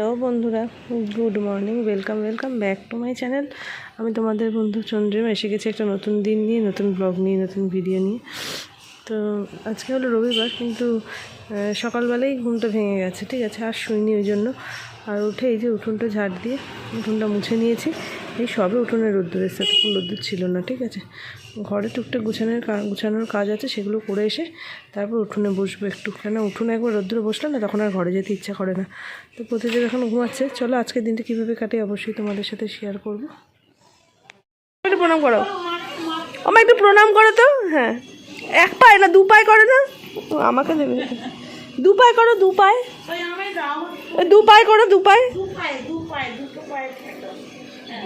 Hello বন্ধুরা, good morning, welcome welcome back to my channel. আমি তোমাদের বন্ধু চন্দ্রিমা, এসে গেছি একটা নতুন দিন নিয়ে, নতুন ব্লগ নিয়ে, নতুন ভিডিও নিয়ে। তো আজকে হলো রবিবার, কিন্তু সকালবেলাই ঘুমটা ভেঙে গেছে, ঠিক আছে? আর শুইনি ওই জন্য। আর উঠে এই যে উঠোনটা ঝাড় দিয়ে উঠোনটা মুছে নিয়েছি। এই সবে উঠোনে রোদ্দুর এসছে, তখন রোদ্দুর ছিল না, ঠিক আছে? ঘরে টুকটাক গুছানোর গুছানোর কাজ আছে, সেগুলো করে এসে তারপর উঠোনে বসবো একটু। কেন উঠোনে একবার রোদ্দুরে বসলে না, তখন আর ঘরে যেতে ইচ্ছা করে না। তো প্রতিদিন এখন ঘুমাচ্ছে। চলো আজকের দিনটা কীভাবে কাটে অবশ্যই তোমাদের সাথে শেয়ার করব। একটু প্রণাম করো। আমা একটু প্রণাম করো তো। হ্যাঁ। এক পায়ে না, দু পায়ে করে না। আমাকে দেবে। দু পায়ে করো, দু পায়ে। দু পায়ে করো দু পায়ে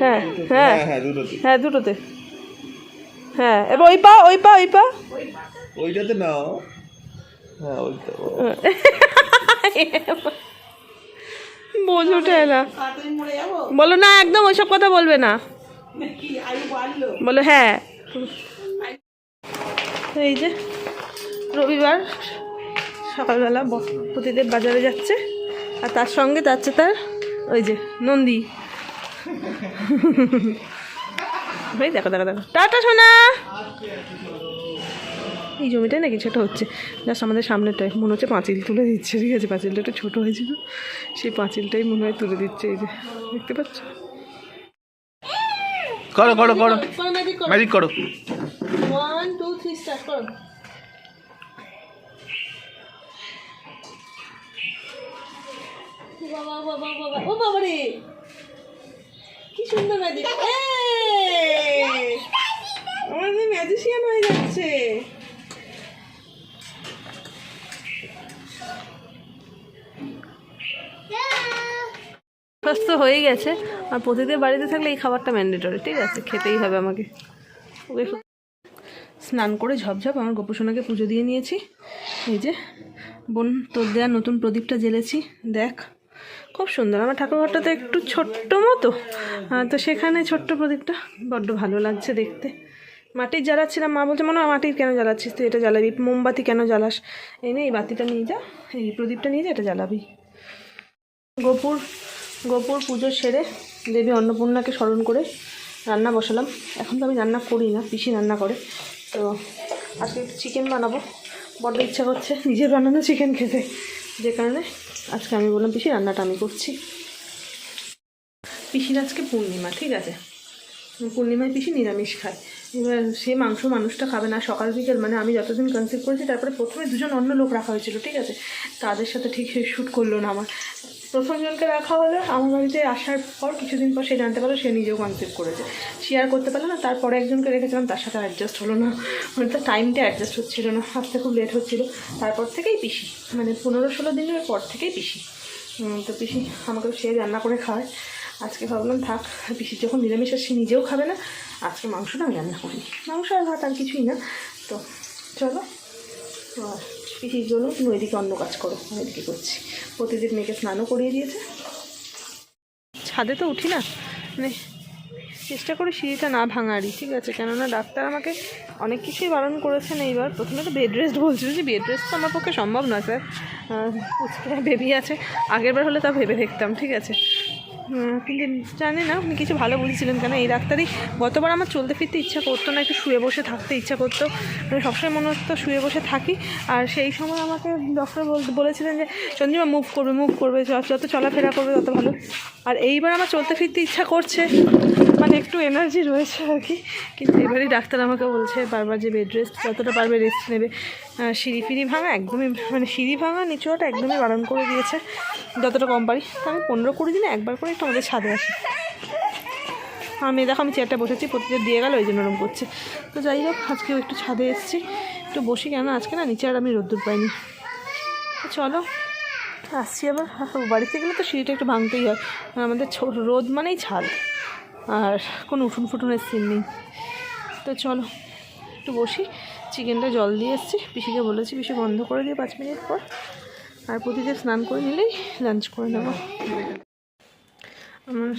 হ্যাঁ হ্যাঁ। হ্যাঁ দুটোতে। হ্যাঁ হ্যাঁ এবার ওই পা ওই পা ওই পা। ওইটাতে নাও। হ্যাঁ ওইটা বোঝ ওঠে না। বলো না একদম ওইসব কথা বলবে না। বলো হ্যাঁ। এই যে রবিবার সকালবেলা প্রতিদেব বাজারে যাচ্ছে। আর তার সঙ্গে যাচ্ছে তার ওই যে নন্দী। ভাই দেখো দেখো দেখো টাটা সোনা। এই জমিটাই না কিছু একটা হচ্ছে। জাস্ট আমাদের সামনেটায়। মনে হচ্ছে পাঁচিল তুলে দিচ্ছে। ঠিক আছে পাঁচিলটা একটু ছোটো হয়েছিল। সেই পাঁচিলটাই মনে হয় তুলে দিচ্ছে এই যে। দেখতে পাচ্ছ? করো করো করো। ম্যাজিক করো ওয়ান টু থ্রি স্টার্ট করো। বাবা ম্যাজিশিয়ান হয়ে যাচ্ছে তো হয়ে গেছে আর প্রতিদিন বাড়িতে থাকলে এই খাবারটা ম্যান্ডেটরি ঠিক আছে খেতেই হবে আমাকে ওকে স্নান করে ঝপঝপ আমার গোপসোনাকে পুজো দিয়ে নিয়েছি এই যে বোন তোর দেওয়া নতুন প্রদীপটা জ্বেলেছি দেখ খুব সুন্দর। আমার ঠাকুরঘরটা তো একটু ছোট্ট মতো। তো সেখানে ছোট্ট প্রদীপটা বড্ড ভালো লাগছে দেখতে। মাটির জ্বালাচ্ছিলাম মা বলছে, মনে হয় মাটির কেন জ্বালাচ্ছিস তুই? এটা জ্বালাবি। মোমবাতি কেন জ্বালাস? এই নে, এই বাতিটা নিয়ে যা। এই প্রদীপটা নিয়ে যা, এটা জ্বালাবি। গোপুর গোপুর পুজো সেরে দেবী অন্নপূর্ণাকে স্মরণ করে রান্না বসালাম। এখন তো আমি রান্না করি না, পিসি রান্না করে। তো আজকে চিকেন বানাবো। বড্ড ইচ্ছা করছে নিজের বানানো চিকেন খেতে। যে কারণে আজকে আমি বললাম, পিসি, রান্নাটা আমি করছি। পিসির আজকে পূর্ণিমা, ঠিক আছে? পূর্ণিমায় পিসি নিরামিষ খায়। এবার সে মাংস মানুষটা খাবে না, সকাল বিকেল মানে আমি যতদিন কনসেপ্ট করেছি, তারপরে প্রথমে দুজন অন্য লোক রাখা হয়েছিল, ঠিক আছে? তাদের সাথে ঠিক সে শ্যুট করল না আমার। প্রথম জনকে রাখা হলো। আমার বাড়িতে আসার পর কিছুদিন পর সে জানতে পারল, সে নিজেও কনসেপ্ট করেছে। শেয়ার করতে পারল না। তারপরে একজনকে রেখেছিলাম, তার সাথে অ্যাডজাস্ট হলো না। মানে তার টাইমটা অ্যাডজাস্ট হচ্ছিল না। আসতে খুব লেট হচ্ছিল। তারপর থেকেই পিসি। মানে পনেরো ষোলো দিনের পর থেকেই পিসি। তো পিসি আমাকে সে রান্না করে খাওয়ায়। আজকে ভাবলাম, থাক, পিসি যখন নিরামিষ সে নিজেও খাবে না। আজকে মাংসটা আমি রান্না করি মাংস আর ভাত আর কিছুই না। তো চলো আর পিসির জন্য তুমি ওইদিকে অন্য কাজ করো, আমি এদিকে করছি। প্রতিদিন মেয়েকে স্নানও করিয়ে দিয়েছে। ছাদে তো উঠি না। মানে চেষ্টা করি সিঁড়িটা না ভাঙারই, ঠিক আছে? কেননা ডাক্তার আমাকে অনেক কিছুই বারণ করেছেন এইবার। প্রথমে তো বেড রেস্ট বলছিল যে বেড রেস্ট তো আমার পক্ষে সম্ভব নয়, স্যার। বেবি আছে। আগেরবার হলে তা ভেবে দেখতাম, ঠিক আছে? কিন্তু জানি না উনি কিছু ভালো বুঝেছিলেন কেন? এই ডাক্তারই গতবার আমার চলতে ফিরতে ইচ্ছা করতো না, একটু শুয়ে বসে থাকতে ইচ্ছা করতো। আমি সবসময় মনে হতো শুয়ে বসে থাকি। আর সেই সময় আমাকে ডক্টর বলেছিলেন যে, চন্দ্রিমা মুভ করবে মুভ করবে যত চলাফেরা করবে, তত ভালো। আর এইবার আমার চলতে ফিরতে ইচ্ছা করছে। মানে একটু এনার্জি রয়েছে আর কি। কিন্তু এবারই ডাক্তার আমাকে বলছে, বারবার যে বেড রেস্ট যতটা পারবে রেস্ট নেবে। সিঁড়ি ফিরি ভাঙা একদমই মানে সিঁড়ি ভাঙা নিচুয়াটা একদমই বারণ করে দিয়েছে। যতটা কম পারি আমি পনেরো কুড়ি দিনে একবার করে একটু আমাদের ছাদে আসি। আমি দেখো, আমি চেয়ারটা বসেছি প্রতিদিন দিয়ে গেল, ওই জন্য ওরম করছে। তো যাই হোক, আজকেও একটু ছাদে এসেছি। একটু বসি কেন? আজকে না, নিচে আর আমি রোদ্দুর পাইনি। চলো, আসছি আবার। বাড়িতে গেলে তো সিঁড়িটা একটু ভাঙতেই হয়। আর আমাদের রোদ মানেই ছাদ। আর কোনো উঠুন ফুটুনের সিন নেই। তো চলো, একটু বসি। চিকেনটা জল দিয়ে এসেছি। পিসিকে বলেছি, পিসি বন্ধ করে দিয়ে পাঁচ মিনিট পর আর প্রতিদিন স্নান করে নিলেই লাঞ্চ করে নেব। আমার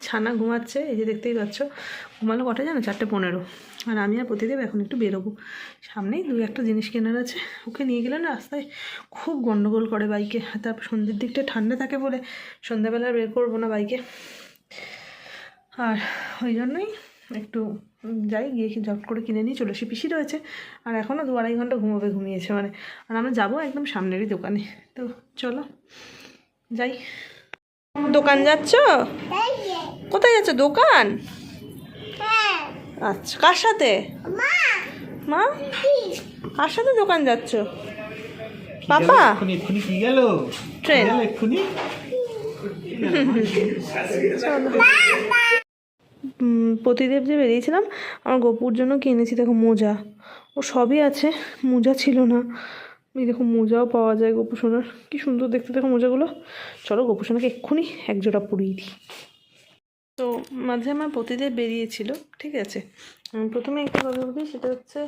ছানা ঘুমাচ্ছে, এই যে দেখতেই পাচ্ছ। ঘুমালো কটা জানো? চারটে পনেরো। আর আমি আর প্রতিদেব এখন একটু বেরোবো। সামনেই দু একটা জিনিস কেনার আছে। ওকে নিয়ে গেলে না রাস্তায় খুব গন্ডগোল করে বাইকে। তারপর সন্ধ্যের দিকটা ঠান্ডা থাকে বলে সন্ধ্যাবেলা বের করব না বাইকে। আর ওই জন্যই একটু যাই গিয়ে কি জব করে কিনে নিয়ে চলে আসি। পিসি রয়েছে আর এখনও দু আড়াই ঘণ্টা ঘুমোবে ঘুমিয়েছে মানে। আর আমরা যাব একদম সামনেরই দোকানে। তো চলো যাই। দোকান যাচ্ছ? কোথায় যাচ্ছ? দোকান? আচ্ছা কার সাথে? মা? কার সাথে দোকান যাচ্ছ? পাপা? এক্ষুনি এক্ষুনি কি গেল? ট্রেন। এক্ষুনি? উম, প্রতিদেব যে বেরিয়েছিলাম, আমার গপুর জন্য কিনেছি দেখো মোজা। ও সবই আছে, মোজা ছিল না। এই দেখো মোজাও পাওয়া যায় গপু সোনার। কি সুন্দর দেখতে দেখো মোজাগুলো। চলো গপু সোনাকে এক্ষুনি এক জোড়া পরিয়ে দিই। তো মাঝে আমার প্রতিদেব বেরিয়েছিল, ঠিক আছে? প্রথমে একটা কথা বলি, সেটা হচ্ছে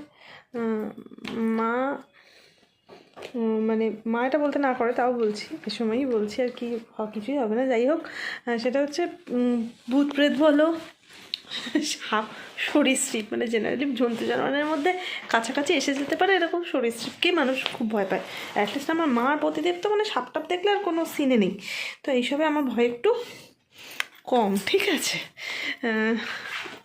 মা মানে মা এটা বলতে না করে, তাও বলছি, এ সময়ই বলছি আর কি কিছুই হবে না। যাই হোক সেটা হচ্ছে ভূত প্রেত বলো সাপ, সরীসৃপ মানে জেনারেলি জন্তু জানোয়ারের মধ্যে কাছাকাছি এসে যেতে পারে এরকম সরীসৃপকে মানুষ খুব ভয় পায়। অ্যাটলিস্ট আমার মার প্রতিদেব তো মানে সাপ টাপ দেখলে আর কোনো সিনে নেই। তো এইসবে আমার ভয় একটু কম, ঠিক আছে?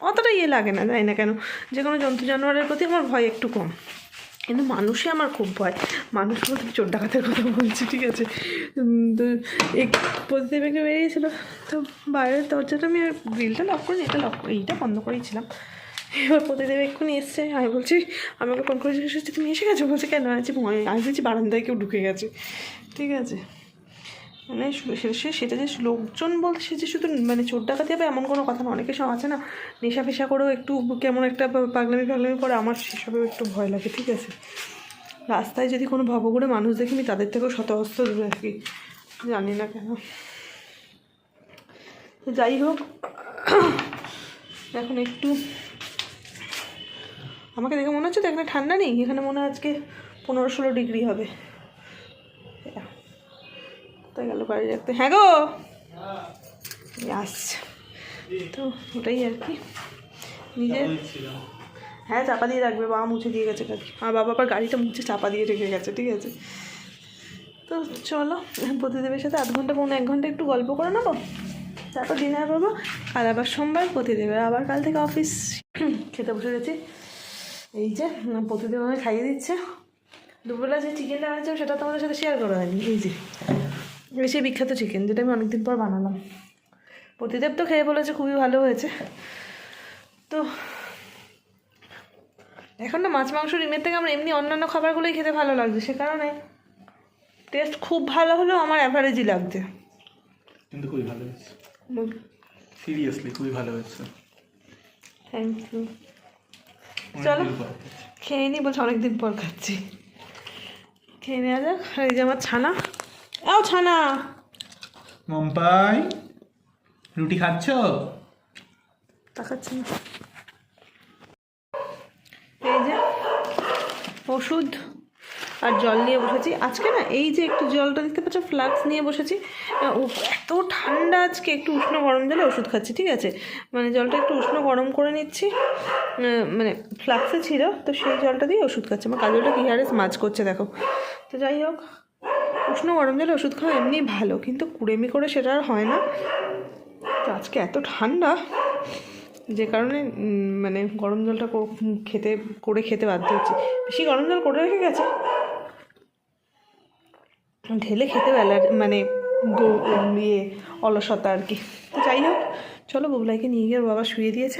অতটা ইয়ে লাগে না, জানি না কেন। যে কোনো জন্তু জানোয়ারের প্রতি আমার ভয় একটু কম। কিন্তু মানুষে আমার খুব ভয়। মানুষ বলতে চোর ডাকাতের কথা বলছি, ঠিক আছে। তো এক প্রতিদেব একটু বেরিয়েছিল। তো বাইরের দরজাটা আমি আর গ্রিলটা লক করিনি, এটা লক এইটা বন্ধ করেছিলাম। এবার প্রতিদেব এক্ষুনি এসছে। আমি বলছি আমি ওকে ফোন করে জিজ্ঞেস করছি, তুমি এসে গেছো? বলছে, কেন? আছি আমি বলছি বারান্দায় কেউ ঢুকে গেছে। ঠিক আছে। মানে সে- সেটা যে লোকজন বলতে সে যে শুধু মানে চোর ডাকাতি হবে এমন কোনো কথা না। অনেকে সব আছে না, নেশা ফেশা করেও একটু কেমন একটা পাগলামি পাগলামি করে, আমার সেসবেও একটু ভয় লাগে, ঠিক আছে? রাস্তায় যদি কোনো ভবঘুরে মানুষ দেখি আমি তাদের থেকেও শতহস্ত দূরে থাকি, জানি না কেন। যাই হোক, এখন একটু আমাকে দেখে মনে হচ্ছে তো এখানে ঠান্ডা নেই, এখানে মনে হয় আজকে পনেরো ষোলো ডিগ্রি হবে। কোথায় গেল বাড়ি রাখতে হ্যাঁ গো! আসছে। তো ওটাই আর কি। নিজে হ্যাঁ চাপা দিয়ে রাখবে, বাবা মুছে দিয়ে গেছে গাড়ি আর বাবা আবার গাড়িটা মুছে চাপা দিয়ে রেখে গেছে, ঠিক আছে। তো চলো প্রতিদেবের সাথে আধ ঘণ্টা পৌনে এক ঘণ্টা একটু গল্প করে নেব। তারপর ডিনার করব। কাল আবার সোমবার প্রতিদেবের আবার কাল থেকে অফিস খেতে বসে গেছি। এই যে প্রতিদেব আমাকে খাইয়ে দিচ্ছে। দুপুরবেলা যে চিকেনটা আছে সেটা তোমাদের সাথে শেয়ার করা হয়নি। এই যে সেই বিখ্যাত চিকেন যেটা আমি অনেকদিন পর বানালাম। প্রতিদেব তো খেয়ে বলেছে খুবই ভালো হয়েছে। তো এখন না মাছ মাংস ডিমের থেকে আমার এমনি অন্যান্য খাবারগুলোই খেতে ভালো লাগছে সে কারণে টেস্ট খুব ভালো হলেও আমার অ্যাভারেজই লাগছে। কিন্তু খুবই ভালো হয়েছে। সিরিয়াসলি খুবই ভালো হয়েছে। থ্যাংক ইউ চলো খেয়ে নি বলছে অনেকদিন পর খাচ্ছি। খেয়ে নেওয়া যাক। এই যে আমার ছানা। আও ছানা। মম্পাই রুটি খাচ্ছ? তাকাচ্ছি না। এই যে ওষুধ আর জল নিয়ে বসেছি। আজকে না এই যে একটু জলটা দেখতে পাচ্ছ ফ্লাক্স নিয়ে বসেছি। এত ঠান্ডা আজকে একটু উষ্ণ গরম জলে ওষুধ খাচ্ছি ঠিক আছে? মানে জলটা একটু উষ্ণ গরম করে নিচ্ছি। মানে ফ্লাক্সে ছিল তো সেই জলটা দিয়ে ওষুধ খাচ্ছি। আমার কাজলটা কি হারে মাছ করছে দেখো। তো যাই হোক উষ্ণ গরম জলে ওষুধ খাওয়া এমনি ভালো, কিন্তু কুড়েমি করে সেটা আর হয় না। তো আজকে এত ঠান্ডা, যে কারণে মানে গরম জলটা খেতে, করে খেতে বাধ্য হচ্ছে। বেশি গরম জল করে রেখে গেছে। ঢেলে খেতে বেলার মানে ইয়ে অলসতা আর কি। তো যাই হোক, চলো বুবলাইকে নিয়ে গিয়ে বাবা শুয়ে দিয়েছে।